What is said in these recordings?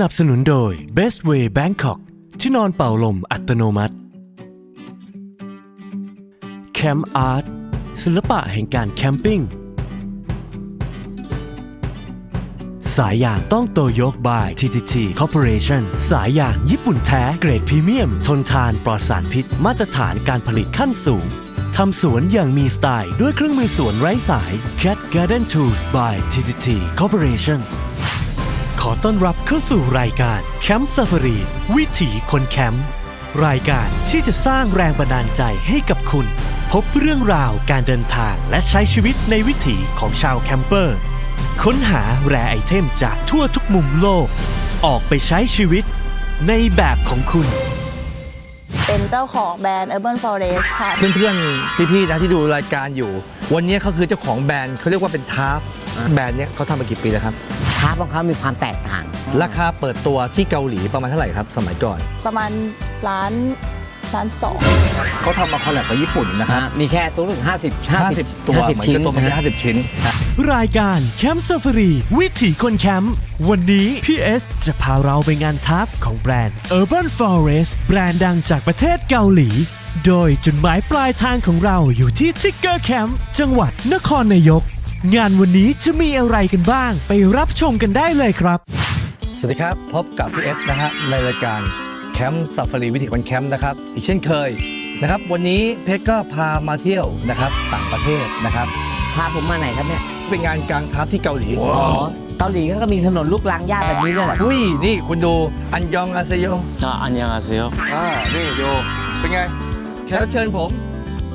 สนับสนุนโดย Best Way Bangkok ที่นอนเป่าลมอัตโนมัติ Camp Art ศิลปะแห่งการแคมปิ้ง สายยางต้องโตโยกบาย TTT Corporation สายยางญี่ปุ่นแท้เกรดพรีเมียม ทนทานปลอดสารพิษ มาตรฐานการผลิตขั้นสูงทำสวนอย่างมีสไตล์ ด้วยเครื่องมือสวนไร้สาย Cat Garden Tools by TTT Corporation อต้อนรับเข้าสู่รายการแคมป์ซ f ฟ r รีวิถีคนแคมป์รายการที่จะสร้างแรงบันดาลใจให้กับคุณ พบเรื่องราวการเดินทางและใช้ชีวิตในวิถีของชาวแคมเปอร์ ค้นหาแรไอเทมจากทั่วทุกมุมโลก ออกไปใช้ชีวิตในแบบของคุณ เป็นเจ้าของแบรนด์ Urban Forest ค่ะ เพื่อนๆ พี่ๆ นะที่ดูรายการอยู่ วันนี้เขาคือเจ้าของแบรนด์เขาเรียกว่าเป็นทาร์ฟแบรนด์เนี้ยเขาทำมากี่ปีแล้วครับ ทาร์ปของเขามีความแตกต่าง ราคาเปิดตัวที่เกาหลีประมาณเท่าไหร่ครับ สมัยก่อนประมาณล้านล้านสองเขาทำมาคอลแลบกับญี่ปุ่นนะคนะรับฮะมีแค่ตัวถึง50 50 50 ตัวเหมือนชิ้นกับตัวมันนะฮะ50ชิ้น รายการแคมป์ซ f ฟ r รีวิถีคนแคมป์วันนี้พี่เอสจะพาเราไปงานทัฟของแบรนด์ Urban Forest แบรนด์ดังจากประเทศเกาหลี โดยจุดหมายปลายทางของเราอยู่ที่ทิกเกอร์แคมป์จังหวัดนครนายก งานวันนี้จะมีอะไรกันบ้าง ไปรับชมกันได้เลยครับ สวัสดีครับ พบกับพี่เอสนะฮะในรายการแคมป์ซาฟารีวิถีวันแคมป์นะครับ อีกเช่นเคยนะครับ วันนี้เพชรก็พามาเที่ยวนะครับต่างประเทศนะครับ พาผมมาไหนครับเนี่ยเป็นงานกลางทัพที่เกาหลีอ๋อเกาหลีเขาก็มีถนนลูกรางยญ้าแบบนี้ด้วยเหรออุ้ยนี่คุณดูอันยองอาเซโยอ่าอันยองอาเซียวอ่านี่ดูเป็นไงแขกรับเชิญผม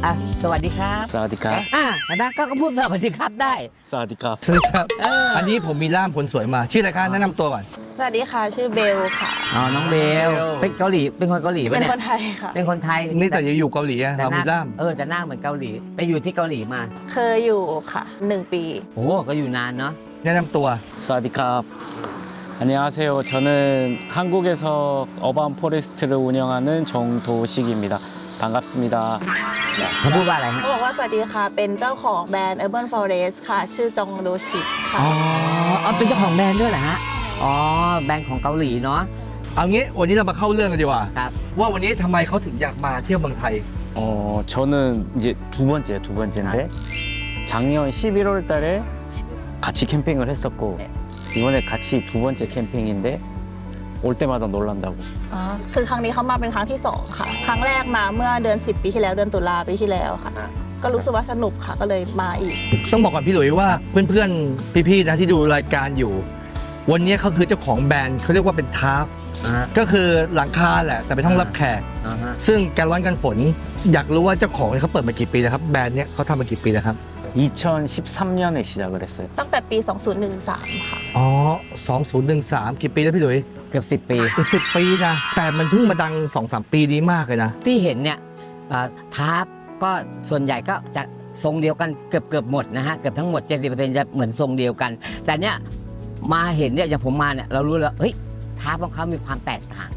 อ่ะสวัสดีครับ 사와디캅. อ่ะเห็นไหมก็ก็พูดสวัสดีครับได้ 사와디캅. สวัสดีครับ เอออั อันนี้ผมมีล่ามคนสวยมา ชื่ออะไรคะแนะนำตัวก่อน สวัสดีค่ะ ชื่อเบลค่ะ อ๋อน้องเบล เบล เป็นเกาหลีเป็นคนเกาหลี เป็ ปะ น เนี่ย คนไทยค่ะ เป็นคนไทย นี่แต่อยู่เกาหลีอะ แต่ เรา ห มี น้า ล่าม เออแต่หน้าเหมือนเกาหลี ไปอยู่ที่เกาหลีมา เคยอยู่ค่ะหนึ่งปี โอ้ก็อยู่นานเนาะ แนะนำตัว 사와디캅. 안녕하세요. 저는 한국에서 어반 포레스트를 운영하는 정도식입니다. 반갑습니다. เขาพูดว่าอะไรฮะ เขาบอกว่าสวัสดีค่ะ เป็นเจ้าของแบรนด์ Urban Forest ค่ะ ชื่อจองโดชิค่ะ อ๋อเอาเป็นเจ้าของแบรนด์ด้วยเหรอฮะอ๋อแบรนด์ของเกาหลีเนาะ เอางี้วันนี้เรามาเข้าเรื่องกันดีกว่า ครับ ว่าวันนี้ทำไมเขาถึงอยากมาเที่ยวเมืองไทย 어, 저는 이제 두 번째, 두 번째인데 작년 11월 달에 같이 캠핑을 했었고 이번에 같이 두 번째 캠핑인데 올 때마다 놀란다고. อ๋อคือครั้งนี้เขามาเป็นครั้งที่สองค่ะ ครั้งแรกมาเมื่อเดือน 10 ปีที่แล้วเดือนตุลาปีที่แล้วค่ะ ก็รู้สึกว่าสนุกค่ะก็เลยมาอีก ต้องบอกก่อนพี่หลุยว่าเพื่อนๆ พี่ๆนะที่ดูรายการอยู่ วันนี้เขาคือเจ้าของแบรนด์เขาเรียกว่าเป็นทาร์ฟอ่าก็คือหลังคาแหละแต่เป็นห้องรับแขกอ่าฮะซึ่งการร้อนกันฝน อยากรู้ว่าเจ้าของเนี่ยเขาเปิดมากี่ปีแล้วครับแบรนด์เนี้ยเขาทำมากี่ปีแล้วครับ 2013년에 시작을 했어요. ตั้งแต่ปี 2013 ค่ะ อ๋อ2013 กี่ปีแล้วพี่หลุย เกือบสิบ10 ปี เป็นสิบปีนะ แต่มันเพิ่งมาดัง2อสปีนี้มากเลยนะ ที่เห็นเนี่ยอ่าทาร์ปก็ส่วนใหญ่ก็จะทรงเดียวกันเกือบเกือบหมดนะฮะ เกือบทั้งหมด 70%จะเหมือนทรงเดียวกัน แต่เนี่ยมาเห็นเนี่ยอย่างผมมาเนี่ยเรารู้แล้วเฮ้ยทาร์ปของเขามีความแตกต่าง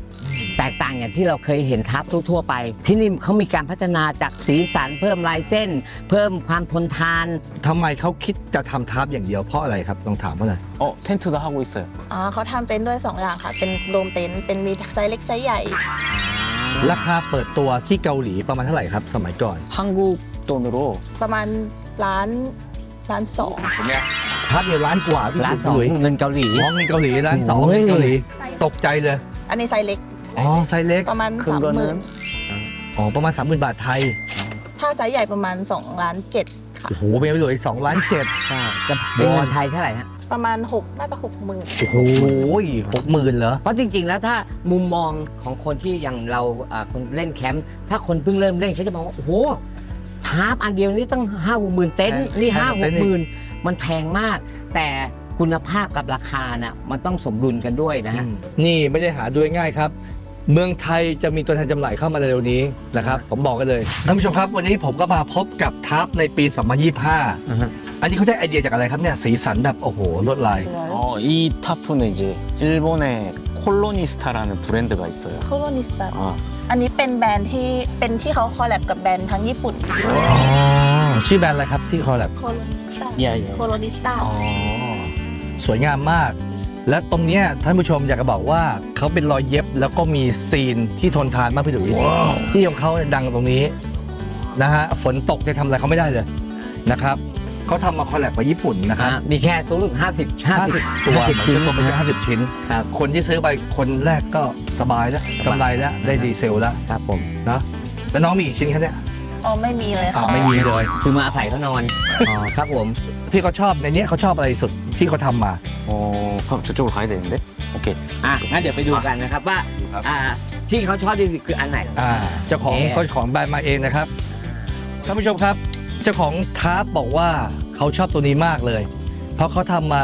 แตกต่างอย่างที่เราเคยเห็นทาร์ปทั่วๆไป ที่นี่เขามีการพัฒนาจากสีสันเพิ่มลายเส้น เพิ่มความทนทาน ทำไมเขาคิดจะทำทาร์ปอย่างเดียวเพราะอะไรครับลองถามเขาหน่อย 어, 텐트도 하고 있어요. อ๋อเขาทำเต็นท์ด้วย 2 อย่างค่ะ เป็นโดมเต็นท์เป็นมีไซส์เล็กไซส์ใหญ่ ราคาเปิดตัวที่เกาหลีประมาณเท่าไหร่ครับ สมัยก่อน 한국 돈으로 ประมาณล้านล้านสอง ทาร์ปเนี่ยล้านกว่าพี่ ร้านสอง หลุย เงินเกาหลี มองเงินเกาหลีล้านสอง โอ้ย เงินเกาหลี ตกใจเลย อันนี้ไซส์เล็ก อ๋อไซส์เล็ก ประมาณสามหมื่นอ๋อ ประมาณสามหมื่นบาทไทย ถ้าไซส์ใหญ่ประมาณสองล้านเจ็ดค่ะ โอ้โห เป็นไปเหลืออีก2ล้านเจ็ด ใช่จะเป็ไทยเท่าไหร่ฮะ ประมาณ6น่าจะ6หมื่นโอ้โหหกหมื่นเหรอ เพราะจริง ๆ แล้วถ้ามุมมองของคนที่อย่างเราคนเล่นแคมป์ถ้าคนเพิ่งเริ่มเล่นเขาจะมองว่าโอ้โหทาร์ปอันเดียวนี้ตั้งห้าหกหมื่นเต็นท์นี่ห้าหกหมื่นมันแพงมาก แต่คุณภาพกับราคาน่ะมันต้องสมดุลกันด้วยนะฮะ นี่ไม่ได้หาด้วยง่ายครับ เมืองไทยจะมีตัวแทนจำหน่ายเข้ามาเร็วๆนี้นะครับ ผมบอกกันเลย ท่านผู้ชมครับ วันนี้ผมก็มาพบกับทัพในปี 2025 อันนี้เขาได้ไอเดียจากอะไรครับเนี่ย สีสันแบบ โอ้โหลวดลาย 어, 이 타프는 이제 일본의 콜로니스타라는 브랜드가 있어요. โคโลนิสตา 아, อันนี้เป็นแบรนด์ที่เป็นที่เขาคอลแลบกับแบรนด์ทั้งญี่ปุ่น อ๋อ ชื่อแบรนด์อะไรครับที่คอลแลบ โคโลนิสตา 야, 야. โคโลนิสตา อ๋อ สวยงามมาก และตรงเนี้ยท่านผู้ชมอยากจะบอกว่าเขาเป็นรอยเย็บแล้วก็มีซีนที่ทนทานมากพี่ดุยที่ของเขาเนี่ยดังตรงนี้นะฮะฝนตกจะทำอะไรเขาไม่ได้เลยนะครับเขาทำมาคอลแลบกับญี่ปุ่นนะครับอ่ามีแค่ตัวลูกห้าสิบห้าสิบ50 ตัว50มันชิ้นจะตกไปแค่ห้าสิบชิ้น ครับ คนที่ซื้อไปคนแรกก็สบายแล้วกำไรแล้วได้ดีเซลแล้วครับผม นะแล้วน้องมีอีกชิ้นแค่เนี้ย อ๋อไม่มีเลย อ่า ค่ะ ไม่มีเลย คือมาอาศัยเขานอนอ๋อครับผม ที่เขาชอบในเนี้ยเขาชอบอะไรสุดที่เขาทำมา 어, 그럼 저쪽으로 가야 되는데? 오케이. อ่ะงั้นเดี๋ยวไปดูกันนะครับว่า ครับ อ่าที่เขาชอบที่สุดคืออันไหน อ่าเจ้าของ เอ๊ะ เขาของแบรนด์มาเองนะครับท่านผู้ชมครับ เจ้าของทาร์ปบอกว่าเขาชอบตัวนี้มากเลย เพราะเขาทำมา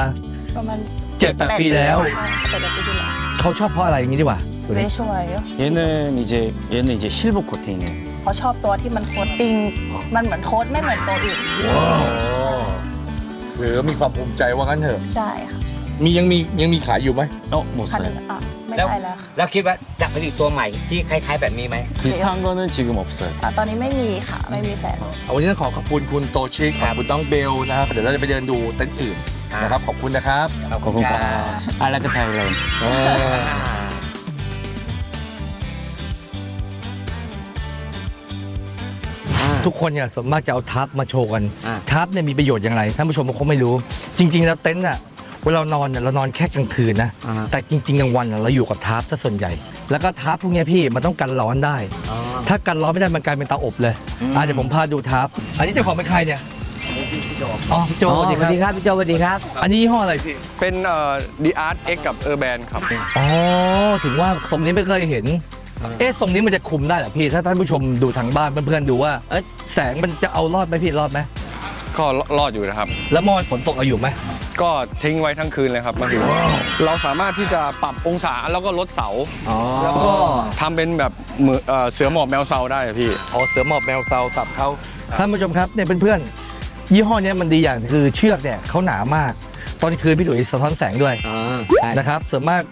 ประมาณ เจ็ดแปดปีแล้ว ใช่เจ็ดแปดปีที่แล้ว เขาชอบเพราะอะไรอย่างนี้ดีกว่าตัว ไม่ นี้ ช่วย 얘는 이제 얘는 이제 실버 코팅이에요. เขาชอบตัวที่มันโคตติงมันเหมือนโคตดไม่เหมือนตัวอื่น คือมีความภูมิใจว่างั้นเถอะ ใช่ค่ะมียังมียังมีขายอยู่ไหม 어, 못 คัน 사 요. อะไม่ได้แล้วแล้วคิดว่าจะผลิตตัวใหม่ที่คล้ายๆแบบนี้ไหม 비슷한 거는 지금บ어 요. อะตอนนี้ไม่มีค่ะ ไม่มีแฟนวันนี้ต้องขอขอบคุณคุณโตชิคขอบคุณน้องเบลนะครับเดี๋ยวเราจะไปเดินดูเต็นท์อื่นนะครับขอบคุณนะครับ ขอบคุณครับอ알라그타일랜드เลย ทุกคนเนี่ยส่วนมากจะเอาทับมาโชว์กันอ่า ทับเนี่ยมีประโยชน์อย่างไรท่านผู้ชมคงไม่รู้ จริง ๆ แล้วเต็นท์อะเวลาเรานอนเนี่ยเรานอนแค่กลางคืนนะ อ่าแต่จริงๆกลางวันน่ะเราอยู่กับทับซะส่วนใหญ่ แล้วก็ทับพวกเนี้ยพี่มันต้องกันร้อนได้ อ๋อ ถ้ากันร้อนไม่ได้มันกลายเป็นเตาอบเลยอืม อะเดี๋ยวผมพาดูทับอันนี้เจ้าของเป็นใครเนี่ยอ๋อพี่โจอ๋อสวัสสดีควัรับสดีครับพี่โจสวัสดีครับ อันนี้ยี่ห้ออะไรพี่เป็นเอ่อ The Art X กับ Urban ครับ อ๋อถึงว่าทรงนี้ไม่เคยเห็น เอ๊ะทรงนี้มันจะคุมได้เหรอพี่ ถ้าท่านผู้ชมดูทางบ้านเพื่อนๆดูว่าเอ๊ะแสงมันจะเอารอดไหมพี่รอดไหมก็รอดอยู่นะครับ แล้วเมอวานฝนตกเอาอยู่ไหมก็ทิ้งไว้ทั้งคืนเลยครับบางทีเราสามารถที่จะปรับองศาแล้วก็ลดเสาอ๋อแล้วก็ทำเป็นแบบเหมือนเอ่อเสือหมอบแมวเซาได้อะพี่ อ๋อเสือหมอบแมวเซาสับเขาท่านผู้ชมครับเนี่ยเพื่อนๆยี่ห้อเนี้ยมันดีอย่างคือเชือกเนี่ยเขาหนามาก ตอนคืนพี่หลุยสะท้อนแสงด้วยอ๋อใช่ นะครับส่วนมาก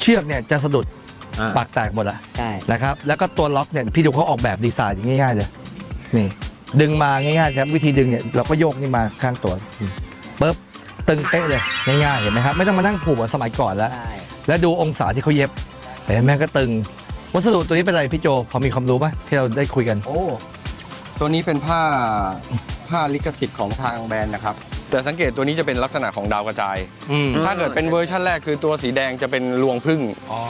เชือกเนี่ยจะสะดุด อ่า ปากแตกหมดอะใช่ นะครับแล้วก็ตัวล็อกเนี่ยพี่ดูเขาออกแบบดีไซน์อย่างง่ายๆเลยนี่ ดึงมาง่ายๆครับวิธีดึงเนี่ยเราก็โยกนี่มาข้างตัวปึ๊บตึงเป๊ะเลยง่ายๆเห็นไหมครับไม่ต้องมานั่งผูกเหมือนสมัยก่อนแล้ว ใช่ แล้วดูองศาที่เขาเย็บเห็นไหมก็ตึง วัสดุตัวนี้เป็นอะไรพี่โจพอมีความรู้ไหมที่เราได้คุยกัน โอ้ ตัวนี้เป็นผ้าผ้าลิขสิทธิ์ของทางแบรนด์นะครับ แต่สังเกตตัวนี้จะเป็นลักษณะของดาวกระจาย อืม ถ้าเกิดเป็นเวอร์ชันแรกคือตัวสีแดงจะเป็นรวงพึ่ง อ๋อ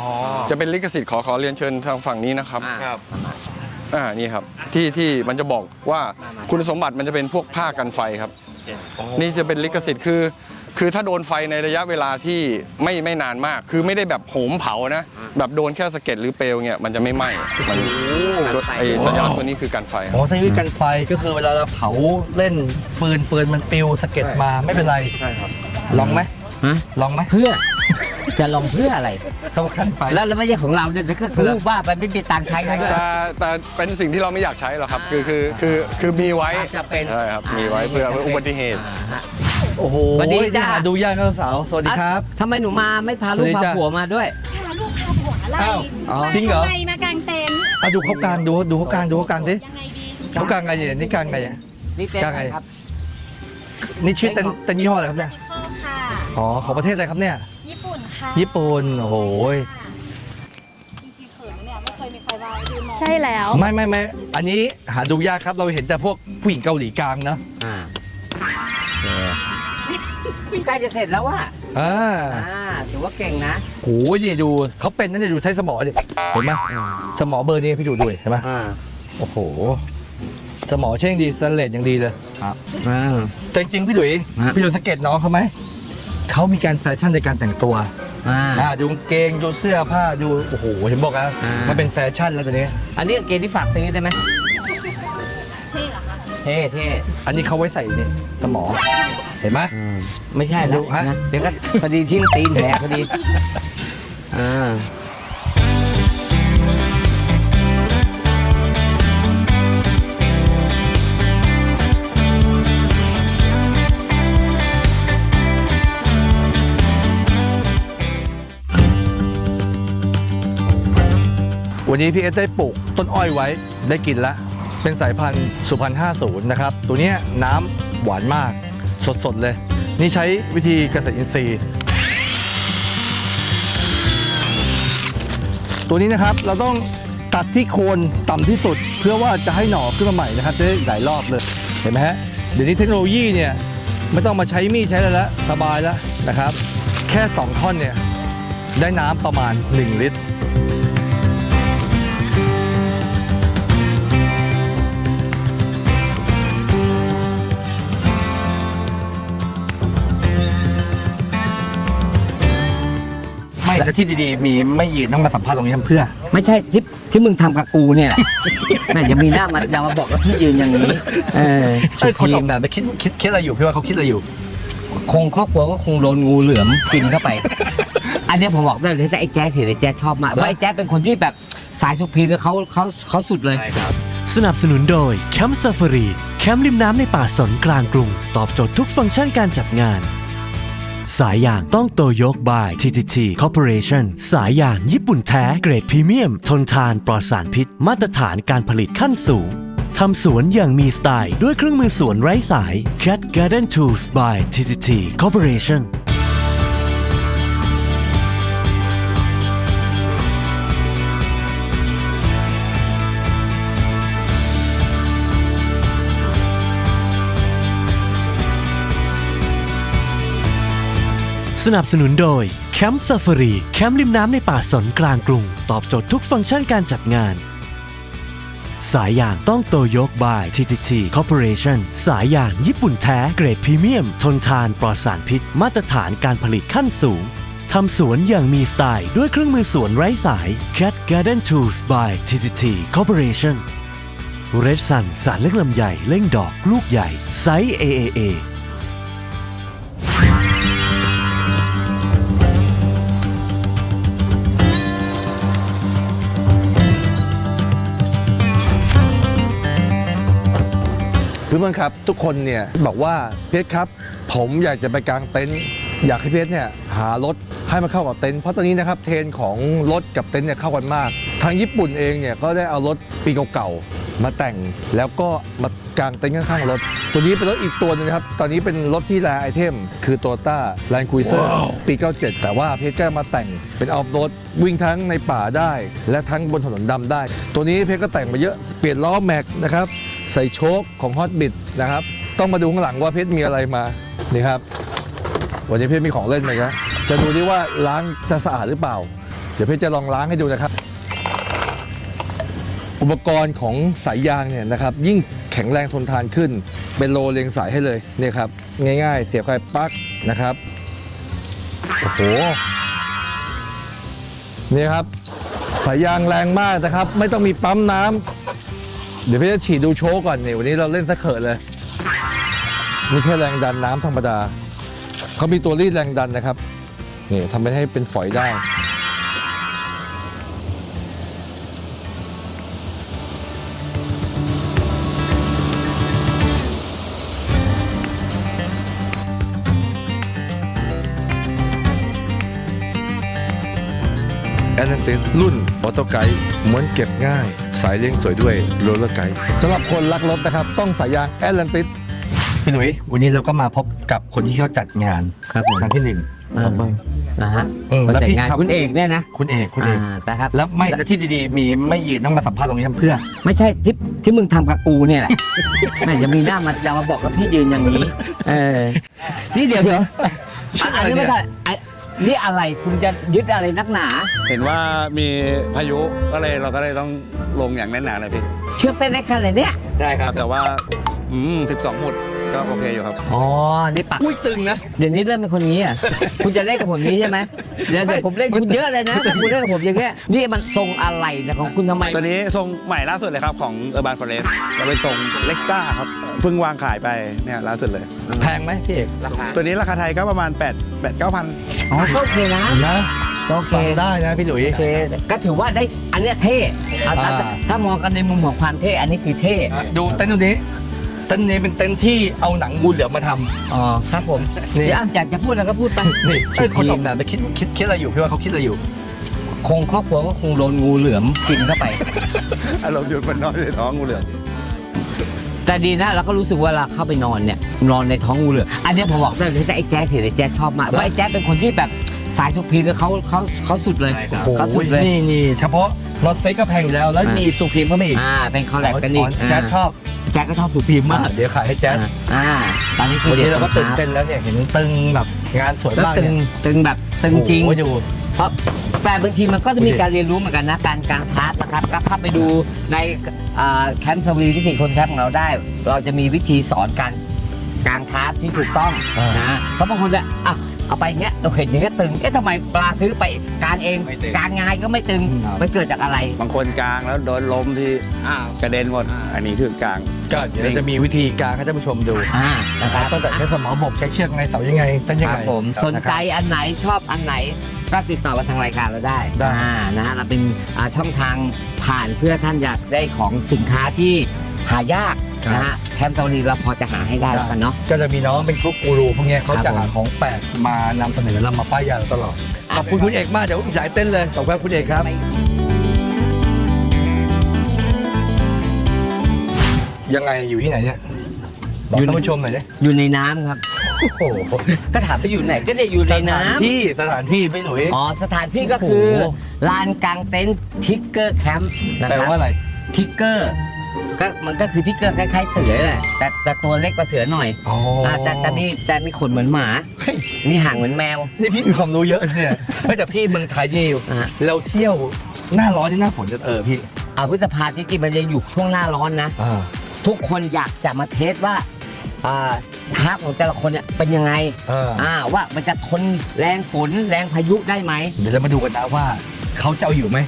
จะเป็นลิขสิทธิ์ขอขอเรียนเชิญทางฝั่งนี้นะครับ อ่าครับอ่า นี่ครับ ที่ที่มันจะบอกว่าคุณสมบัติมันจะเป็นพวกผ้ากันไฟครับ นี่จะเป็นลิขสิทธิ์คือ คือถ้าโดนไฟในระยะเวลาที่ไม่ไม่นานมาก คือไม่ได้แบบโหมเผานะ แบบโดนแค่สะเก็ดหรือเปลวเนี่ยมันจะไม่ไหม้มันตัวไอ้สัญลักษณ์ตัวนี้คือกันไฟคอ๋รับอถ้าวิธีกันไฟก็คือเวลาเราเผาเล่นฟืนฟืนมันปลิวสะเก็ดมาไม่เป็นไรใช่ครับ ลองไหมฮะลองไหมเพื่อ จะลองเพื่ออะไรต้องขั้นไฟ แล้วแล้วไม่ใช่ของเราเนี่ยก็คือว่าไปไม่มีตังค์ใช้เขาด้วย แต่แต่เป็นสิ่งที่เราไม่อยากใช้หรอกครับ คือคือคือคือมีไว้จะเป็น ใช่ครับมีไว้เพื่ออุบัติเหตุ อ่าฮะ โอ้โหสวัสดีจ้าที่หาดูยากครับสาว สวัสดีครับ อะทำไมหนูมาไม่พาลูกสวัสดีพาจ้ะ ผัวมาด้วย พาลูกพาผัวอะไรอ้าวอ๋อจริงเหรอ ทำไมมากางเต็นท์อะดูเขากลางดูดูเขากลางดูเขากลางดิยังไงดีเขากลางไงเนี่ยนี่กลางไงเนี่ยนี่เต้นจ้างไงอะไรครับ นี่ชื่อเต็นเต็นยี่ห้ออะไรครับเนี่ยพ่อค่ะ อ๋อของประเทศอะไรครับเนี่ย ญี่ปุ่นค่ะญี่ปุ่นโอ้โหใช่แล้ว ไม่ไม่ไม่อันนี้หาดูยากครับเราเห็นแต่พวกผู้หญิงเกาหลีกลางเนอะอ่า ใกล้จะเสร็จแล้วว่ะอ่าอ่าถือว่าเก่งนะโหนี่ดูเขาเป็นนั่นเนี่ยดูใช้สมองดิเห็นไหมสมองเบอร์นี้พี่ดูด้วยเห็นไหมอ่าโอ้โห สมองเช่งดีสแตนเลสอย่างดีเลยอ่า แต่จริงๆพี่ดุยฮะ พี่ดุยสังเกตน้องเขาไหม เขามีการแฟชั่นในการแต่งตัวอ่า อ่าดูกางเกงดูเสื้อผ้าดูโอ้โหเห็นบอกแล้วอ่ามั มันเป็นแฟชั่นแล้วตอนนี้ อันนี้กางเกงที่ฝากซื้อได้ไหมเท่เท่อันนี้เขาไว้ใส่นี่สมอง เห็นไหม อืมไม่ใช่ดูแล้วฮะ นะเดี๋ยวก็พอดีทิ้งตีนแหกพอดีอ่าวันนี้พี่เอสได้ปลูกต้นอ้อยไว้ได้กินแล้วเป็นสายพันธุ์สุพรรณ50 นะครับ ตัวเนี้ยน้ำหวานมาก สดๆเลย นี่ใช้วิธีเกษตรอินทรีย์ ตัวนี้นะครับเราต้องตัดที่โคนต่ำที่สุด เพื่อว่าจะให้หน่อขึ้นมาใหม่นะครับได้หลายรอบเลยเห็นไหมฮะเดี๋ยวนี้เทคโนโลยีเนี่ยไม่ต้องมาใช้มีดใช้อะไรแล้วสบายแล้วนะครับ แค่ 2 ท่อนเนี่ยได้น้ำประมาณ 1 ลิตร ไม่แล้วที่ดีๆ มีไม่ยืนต้องมาสัมภาษณ์ตรงนี้ทำเพื่อ ไม่ใช่ที่ที่มึงทำกับกูเนี่ยแหละแม่ยังมีหน้ามาอย่ามาบอกว่าพี่ยืนอย่างนี้ เออใช่คนออกแบบไปคิดคิดคิดอะไรอยู่พี่ว่าเขาคิดอะไรอยู่ คงครอบครัวก็คงโดนงูเหลือมกินเข้าไป อันเนี้ยผมบอกได้เลยแต่ไอ้แจ๊สเห็นไอ้แจ๊สชอบมากเพราะไอ้แจ๊สเป็นคนที่แบบสายสุพีแล้วเขาเขาเขาสุดเลย สนับสนุนโดยแคมป์ซ f ฟ r รีแคมป์ริมน้ำในป่าสนกลางกรุง ตอบโจทย์ทุกฟังก์ชันการจัดงาน สายยางต้องโตโยกบาย TTT Corporation สายยางญี่ปุ่นแท้เกรดพรีเมียม ทนทานปลอดสารพิษ มาตรฐานการผลิตขั้นสูงทำสวนอย่างมีสไตล์ ด้วยเครื่องมือสวนไร้สาย Cat Garden Tools by TTT Corporation สนับสนุนโดยแคมป์ซ f ฟ r รีแคมป์ริมน้ำในป่าสนกลางกรุง ตอบโจทย์ทุกฟังก์ชันการจัดงาน สายยางต้องโตโยกบาย TTT Corporation สายยางญี่ปุ่นแท้เกรดพรีเมียม ทนทานปลอดสารพิษ มาตรฐานการผลิตขั้นสูงทำสวนอย่างมีสไตล์ด้วยเครื่องมือสวนไร้สาย Cat Garden Tools by TTT Corporation Red Sun สารเล็กลำใหญ่เล่งดอกลูกใหญ่ไซส์ AAA เพื่อนครับทุกคนเนี่ยบอกว่าเพชรครับ ผมอยากจะไปกางเต็นท์อยากให้เพชรเนี่ยหารถให้มันเข้ากับเต็นท์เพราะตอนนี้นะครับเทรนด์ของรถกับเต็นท์เนี่ยเข้ากันมาก ทางญี่ปุ่นเองเนี่ยก็ได้เอารถปีเก่าๆ มาแต่งแล้วก็มากางเต็นท์ข้างๆรถ ตัวนี้เป็นรถอีกตัวหนึงนะครับ ตอนนี้เป็นรถที่แรไอเทม คือ t o y ต้าแลนด์คุยเซอร์ปี 97 แต่ว่าเพชรก็มาแต่งเป็นออฟโรดวิ่งทั้งในป่าได้ และทั้งบนถนนดำได้ ตัวนี้เพชรก็แต่งมาเยอะเปลี่ยนล้อแม็กนะครับใส่โชคของฮอตบิ t นะครับต้องมาดูข้างหลังว่าเพชรมีอะไรมานี่ครับวันนี้เพชรมีของเล่นมาครับจะดูดิว่าล้างจะสะอาดหรือเปล่า เดี๋ยวเพชรจะลองล้างให้ดูนะครับ อุปกรณ์ของสายยางเนี่ยนะครับยิ่งแข็งแรงทนทานขึ้น เป็นโลเรียงสายให้เลยเนี่ยครับง่าย ๆ เสียบไฟปลั๊กนะครับโอ้โหนี่ครับสายยางแรงมากนะครับ ไม่ต้องมีปั๊มน้ำเดี๋ยวพี่จะฉีดดูโชว์ก่อนเนี่ยวันนี้เราเล่นสะเขิดเลยนี่แค่แรงดันน้ำธรรมดาเขามีตัวรีดแรงดันนะครับนี่ทำให้เป็นฝอยได้ แอตแลนติสรุ่นออโตไกด์ม้วนเก็บง่าย สายเลี้ยงสวยด้วยโรลเลอร์ไกด์สำหรับคนรักรถนะครับ ต้องสายยางแอตแลนติสพี่หนุ่ยวันนี้เราก็มาพบกับคนที่เขาจัดงานครับผมครั้งที่หนึ่งอ่าของเมืองนะฮะเออคนแล้วแต่งพี่งานครับคุณเอกเนี่ยนะคุณเอกคุณเอกอ่าแต่ครับแล้วไม่แล้วที่ดีๆ มีไม่ยืนต้องมาสัมภาษณ์ตรงนี้ทำเพื่อ ไม่ใช่ที่ที่มึงทำกับกูเนี่ยแหละแม่ยังมีหน้ามาอย่ามาบอกว่าพี่ยืนอย่างนี้ เออนี่เดี๋ยวเดี๋ยวชื่ออะไรอันนี้ไม่เนี่ยได้ไอ้ นี่อะไรคุณจะยึดอะไรนักหนา เห็นว่ามีพายุก็เลยเราก็เลยต้องลงอย่างแน่นหนาเลยพี่ เชือกเต้นได้ขนาดเนี้ยได้ครับ แต่ว่าอืม12 หมุดก็โอเคอยู่ครับ อ๋อนี่ปัก อุ้ยตึงนะ เดี๋ยวนี้เริ่มเป็นคนนี้อะ คุณจะเล่นกับผมนี้ใช่ไหมเดี๋ยวเดี๋ยวผมเล่นคุณเยอะเลยนะถ้าคุณเล่นกับผมอย่างเงี้ยนี่มันทรงอะไรนะของคุณทำไม ตัวนี้ทรงใหม่ล่าสุดเลยครับของ Urban Forest จะเป็นทรงเล็กต้าครับเพิ่งวางขายไปเนี่ยล่าสุดเลย แพงไหมพี่เอกราคาตัวนี้ราคาไทยก็ประมาณ8 8 9 0 0 อ๋อก็โอเคนะนะก็โอเค ฟังได้นะพี่หลุย โอเคก็ถือว่าได้อันเนี้ยเท่เอาถ้าอ่า ถ้ามองกันในมุมของความเท่อันนี้คือเท่ดูเต็นท์ตัวนี้เต็นท์นี้เป็นเต็นท์ที่เอาหนังงูเหลือมมาทำ อ๋อครับผมนี่ เดี๋ยวอะอยากจะพูดอะไรก็พูดไปนี่ใช่คนออกแบบไปคิดคิดคิดอะไรอยู่พี่ว่าเขาคิดอะไรอยู่คงครอบครัวก็คงโดนงูเหลือมกินเข้าไป อารมณ์อยู่บนนอนในท้องงูเหลือม แต่ดีนะเราก็รู้สึกว่าเราเข้าไปนอนเนี่ยนอนในท้องงูเหลือมอันเนี้ยผมบอกได้เลยแต่ไอ้แจ๊สเห็นไอ้แจ๊สชอบมากเพราะไอ้แจ๊สเป็นคนที่แบบสายสุพีมเขาเขาเขาสุดเลยโอ้โหเขาสุดเลยนี่นี่เฉพาะรถเซ็กก็แพงอยู่แล้ว แล้วอ่ามีมีสุพรีมก็มีอีกอ่าเป็นคอลแลบกันอีกแจ๊ดชอบแจ๊ดก็ชอบสุพีมมากอะเดี๋ยวขายให้แจ๊ดอ่าตอนนี้คือวันนี้เราก็ด็ตื่นเต้นแล้วเนี่ยเห็นตึงแบบงานสวยแล้วมากตึเนี่งยตึงแบบ ตึงจริง โอ้โหดูเพราะแต่บางทีมันก็จะมีดูดิการเรียนรู้เหมือนกันนะ การการพาร์ทนะครับก็เข้าไปดูในอ่าแคมป์สวีที่สี่คนแคมป์ของเราได้ เราจะมีวิธีสอนการการพาร์ทที่ถูกต้องนะเพราะบางคนเนี่ยอะ เอาไปอย่างเงี้ยเราเห็นอย่างเงี้ยตึงเอ๊ะทำไมปลาซื้อไปการเอง ไม่ตึงการงายก็ไม่ตึงมันเกิดจากอะไรบางคนกลางแล้วโดนล้มที่กระเด็นหมดอันนี้คือกลาง ก็เดี๋ยวเราจะมีวิธีการให้ท่านผู้ชมดูอ่านะครับตั้งแต่ใช้สมอบกใช้เชือกไงเสายังไงเต้นยังคไงรับผมสนใจอันไหนชอบอันไหนก็ติดต่อมาทางรายการเราได้ได้ อ่านะฮะเราเป็นอ่าช่องทางผ่านเพื่อท่านอยากได้ของสินค้าที่หายาก นะฮะแคมป์เกาหลีเราพอจะหาให้ได้แล้วกันเนาะ ก็จะมีน้องเป็นกรุ๊ปกูรูพวกเนี้ยเขาจะครับผมหาของแปลกมานำเสนอเรามาป้ายยาเราตลอด ขอบคุณคุณเอกมาก เดี๋ยวอีกหลายเต้นเลยขอบคุณคุณเอกครับ ยังไงอยู่ที่ไหนเนี่ยบอกท่านผู้ชมหน่อยดิอยู่ในน้ำครับ โอ้โหก็ถามไปอยู่ไหนก็ได้อยู่ในน้สถานที่สถานที่พี่หนุ่ยำอ๋อสถานที่ก็คือโอ้โห ลานกลางเต็นท์ทิกเกอร์แคมป์นะแปลครับว่าอะไร ทิกเกอร์ ก็มันก็คือทิกเกอร์คล้ายๆเสือแหละแต่แต่ตัวเล็กกว่าเสือหน่อยอ๋ออ่าแต่แต่มีแต่มีขนเหมือนหมา มีหางเหมือนแมว นี่พี่มีความรู้เยอะเนี่ยเฮ้ยแต่พี่เมืองไทยนี่อ่าเราเที่ยวหน้าร้อนที่หน้าฝนจะเออพี่เอาพฤษภาจริงๆมันยังอยู่ช่วงหน้าร้อนนะ อ่า ทุกคนอยากจะมาเทสว่าอ่าทาร์ปของแต่ละคนเนี่ยเป็นยังไงเอออ่าว่ามันจะทนแรงฝนแรงพายุได้ไหมเดี๋ยวเรามาดูกันนะว่าเขาจะเอาอยู่ไหม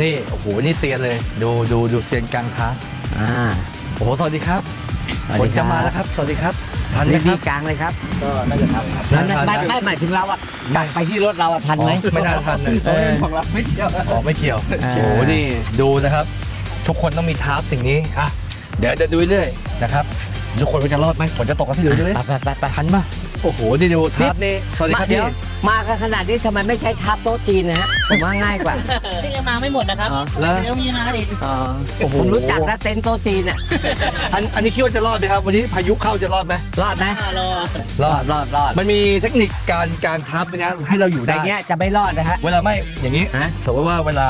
นี่โอ้โหนี่เซียนเลย ดูดูดูเซียนกลางท้า อ่าโอ้โหสวัสดีครับสวัสฝดีนครับจะมาแล้วครับ สวัสดีครับทันไหมรีคบรับกลางเลยครับก็น่าจะทันครับนั่นไม่ไม่หมายถึงเราอะกลับไปที่รถเราอะทันไหมอ๋อไม่น่าทันนะเออของเราไม่เกี่ยวอ๋อไม่เกี่ยวอ่า โอ้โหนี่ดูนะครับ ทุกคนต้องมีทาร์ปสิ่งนี้อะเดี๋ยวจะดูเรื่อยๆนะครับทุกคนว่าจะรอดไหมฝนจะตกกันที่ดูด้วยไปไปไปไปทันป่ะ โอ้โห นี่ดูทาร์ปนี่สวัสดีครับมาเดี๋พี่ยวมากันขนาดนี้ทำไมไม่ใช้ทับโต๊ะจีนนะฮะผมว่าง่ายกว่ายังมาไม่หมดนะครับอ๋อแล้วเดี๋ยวมีนะอีกอ๋อโอ้โหผมรู้จักนะเต็นท์โต๊ะจีนอะอันอันนี้คิดว่าจะรอดไหมครับ วันนี้พายุเข้าจะรอดไหมรอดไหมรอรรออดดรอดรอดมันมีเทคนิคการการทับนะให้เราอยู่แต่ได้เนี้ยจะไม่รอดนะฮะเวลาไม่อย่างนี้ฮะสมมติว่าเวลา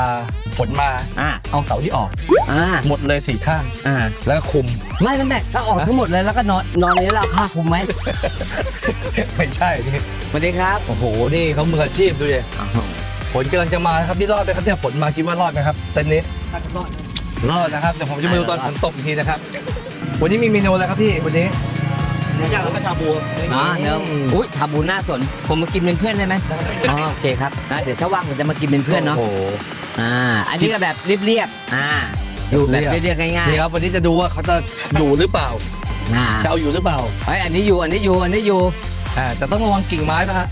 ฝนมา อ่า เอาเสาที่ออก อ่า หมดเลยสี่ข้าง อ่า แล้วก็คุม ไม่ไม่ไม่ก็ออกทั้งหมดเลยแล้วก็นอนนอนนี้เราผ้าคลุมไหมไม่ใช่นี่สวัสดีครับ โอ้โห นี่เขามืออาชีพดูดิฝนกำลังจะมาครับพี่รอดไหมครับเนี่ยฝนมาคิดว่ารอดไหมครับเต็นท์นี้รอดนะครับเดี๋ยวผมจะมาดูตอนฝนตกอีกทีนะครับ วันนี้มีเมนูอะไรครับพี่วันนี้อยากรู้ว่าชาบูอ๋อเดี๋ยวอุ้ยชาบูน่าสน ผมมากินเป็นเพื่อนได้ไหมอ๋อโอเคครับนะเดี๋ยวถ้าว่างผมจะมากินเป็นเพื่อนเนาะโอ้โห อ่า อันนี้ก็แบบเรียบๆอ่าอยู่แบบเรียบๆง่ายนี่ครับวันนี้จะดูว่าเขาจะอยู่หรือเปล่าๆอ่าจะเอาอยู่หรือเปล่าเฮ้ยอันนี้อยู่อันนี้อยู่อันนี้อยู่อ่าแต่ต้องระวังกิ่งไม้นะฮะ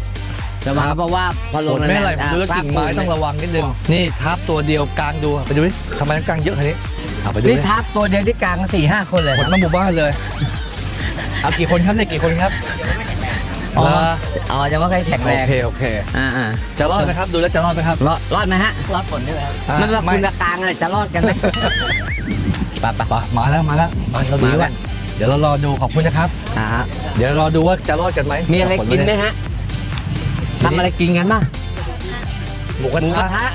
ระวังเพราะว่าพอลฝงนไม่อะไรผมดูแล้วฟ้กิ่งไม้ปูนต้องระวังนิดนึงนี่ทับตัวเดียวกลางดูไปดูดิทำไมต้องกลางเยอะขนาดนี้เอาไปดูนี่ดิทับตัวเดียวที่กลางสี่ห้าคนเลยฝนมาหมู่บ้านเลยเอากี่คนครับเนี่ยกี่คนครับ อ๋อเหรออ๋อจะว่าใครแข็งแรโองเคโอเค อ่าอ่าจะรอดไหมครับ ดูแล้วจะรอดไหมครับ รอดรอดไหมฮะรอดฝนได้ไหมครับอะมันว่าไม่ คุณกับกลางอะไรจะรอดกันไหมไปไปป่ะมาแล้วมาแล้วมาเราดูมาแล้ว กันเดี๋ยวเรารอดูขอบคุณนะครับ อ่าเดี๋ยวรอดูว่าจะรอดกันไหมมีอะไรกินไหมฮะทำอะไรกินกันบ้างหมูกระหมูกระทะทะ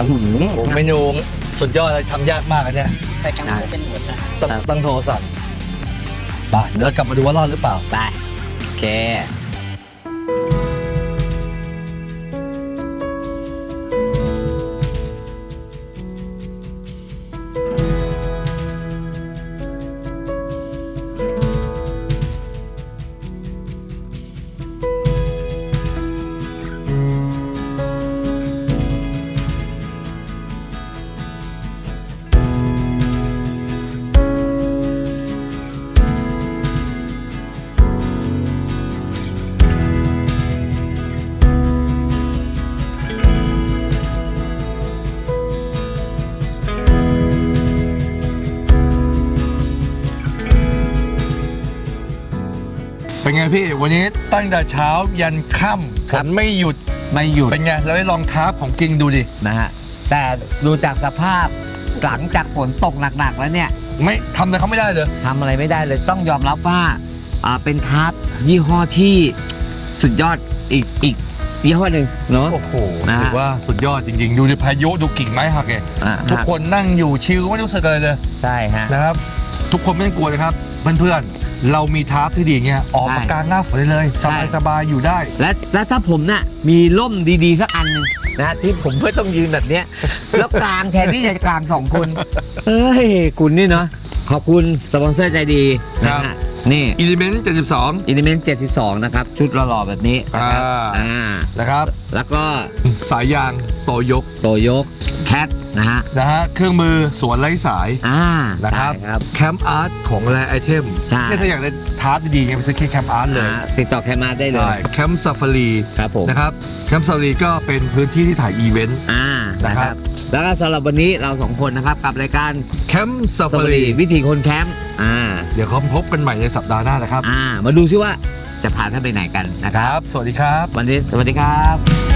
อื้อหือ โอ้เมนูสุดยอดเลยทำยากมากอันเนี่ยแต่กลางคืนเป็นหมดนะต้องต้องโทรสั่งไปเดี๋ยวเรากลับมาดูว่ารอดหรือเปล่า ไป โอเค เป็นไงพี่วันนี้ตั้งแต่เช้ายันค่ำฝนไม่หยุดไม่หยุดเป็นไงแล้วได้ลองท้าของจริงดูดินะฮะแต่ดูจากสภาพหลังจากฝนตกหนักๆแล้วเนี่ยไม่ทำอะไรเขาไม่ได้เลยทำอะไรไม่ได้เลยต้องยอมรับว่าอ่าเป็นทาร์ปยี่ห้อที่สุดยอดอีกอีกยี่ห้อหนึ่งเนาะ โอ้โหนะฮะถือว่าสุดยอดจริงๆ ดูดิพายุดูกิ่งไม้หักไงอ่าทุกคนนั่งอยู่ชิลไม่รู้สึกอะไรเลยใช่ฮะ นะครับ ทุกคนไม่ต้องกลัวนะครับเพื่อนๆ เรามีทาร์ปที่ดีเงี้ยออกมาใช่กลางหน้าฝนได้เลยใช่สบายๆอยู่ได้ และและถ้าผมน่ะมีร่มดีๆสักอันหนึงนะที่ผมไม่ต้องยืนแบบเนี้ย แล้วกลางแทนที่จะกลางสองคน เอ้ยคุณนี่เนาะขอบคุณสปอนเซอร์ใจดีนะครัฮะบ นี่อิเลเมนต์72 อิน m เมนต์72 นะครับ ชุดหล่อๆแบบนี้นะครับอ่า อ่านะครับ แล้วก็สายยางโตยกโตโยกแคทนะฮะนะฮะเครื่องมือสวนไร้สายอ่านะครับใช่ครับ แคมป์อาร์ตของแรไอเทมใช่ เนี่ยถ้าอยากได้ทาร์ปดีๆไงไปซื้อที่แคมป์อาร์ตเลยอ่าติดต่อแคมาได้เลใช่ย แคมป์ซาฟารีครับผม นะครับแคมป์ซาฟารีก็เป็นพื้นที่ที่ถ่ายอีเวนต์อ่านะนะคครัรับบ แล้วก็สำหรับวันนี้เราสองคนนะครับกับรายการแคมป์ซาสฟาวัสรีดีวิธีคนแคมป์อ่าเดี๋ยวเขาพบกันใหม่ในสัปดาห์หน้านะครับ อ่า มาดูซิว่าจะพาท่านไปไหนกันนะคครับรับ สวัสดีครับ วันนี้สวัสดีครับ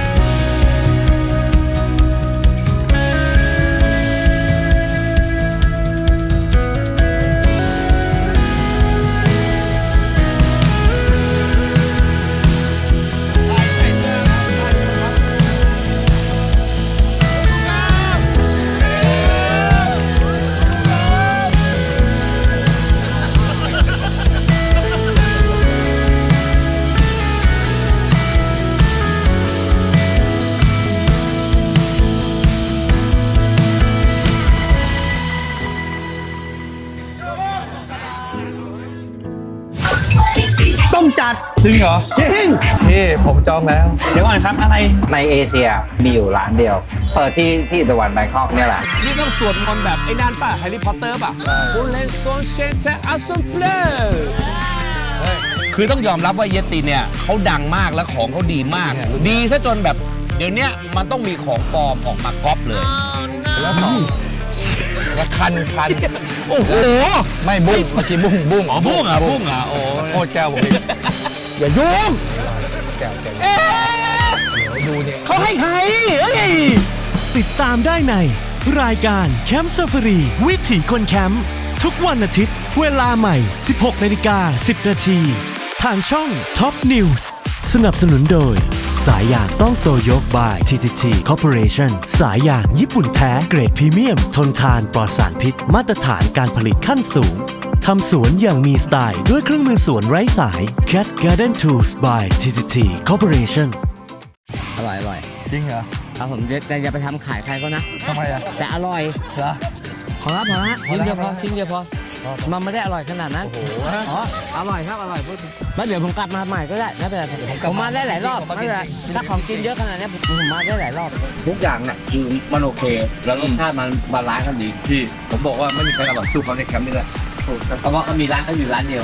จัดจริงเหรอจริงนี่ผมจองแล้ว เดี๋ยวก่อนครับอะไรในเอเชียมีอยู่ร้านเดียว เปิดที่ที่ตะวันแบงคอกเนี่ยแหละ นี่ต้องสวดมนต์แบบไอ้นั่นป่ะแฮร์รี่พอตเตอร์ป่ะโอเลนโซนเชนเชอัสซัมเฟลคือต้องยอมรับว่าเยติเนี่ยเขาดังมากและของเขาดีมาก ดีซะจนแบบ เดี๋ยวเนี้ยมันต้องมีของปลอมออกมาก๊อปเลย แล้วต่อแล้วคันคันโอ้โห ไม่บุ้งเมื่อกี้บุ้งบุ้งอ๋อบุ้งอะบุ้งอะโอ้โคตรแก้วผม อีกอย่ายุ่งแก้วแก้วเอ๊ะดูเนี่ยเขาให้ใครเอ้ย ติดตามได้ใน รายการแคมป์ซ f ฟ r รีวิถีคนแคมป์ทุกวันอาทิตย์ เวลาใหม่ 16นาฬิกา10 นาที ทางช่อง Top News สนับสนุนโดย สายยางต้องโตโยกบาย TTT Corporation สายยางญี่ปุ่นแท้เกรดพรีเมียม ทนทานปลอดสารพิษ มาตรฐานการผลิตขั้นสูง ทำสวนอย่างมีสไตล์ด้วยเครื่องมือสวนไร้สาย Cat Garden Tools by TTT Corporation อร่อยอร่อยจริงเหรอครับผมเดี๋ยวแต่อย่าไปทำขายใครเขานะ ทำไมอะแต่อร่อย เหรอพอละพอละพอทิ้งละเดียวพอพอละทิ้งเดียวพอ มันไม่ได้อร่อยขนาดนั้น โอ้โหอ๋อ อร่อยครับ อร่อยพูดแล้วเดี๋ยวผมกลับมาใหม่ก็ได้ไม่เป็นไรผมมาได้หลายรอบผมมาไม่เป็นไรจริงๆถ้าของกินเยอะขนาดนี้ผมผมมาได้หลายรอบ ทุกอย่างเนี่ยคือมันโอเค แล้วรสชาติมันบาลานซ์กันดีพี่ ผมบอกว่าไม่มีใครอร่อยสู้เขาในแคมป์นี่แหละ เพราะว่าเขามีร้านเขาอยู่ร้านเดียว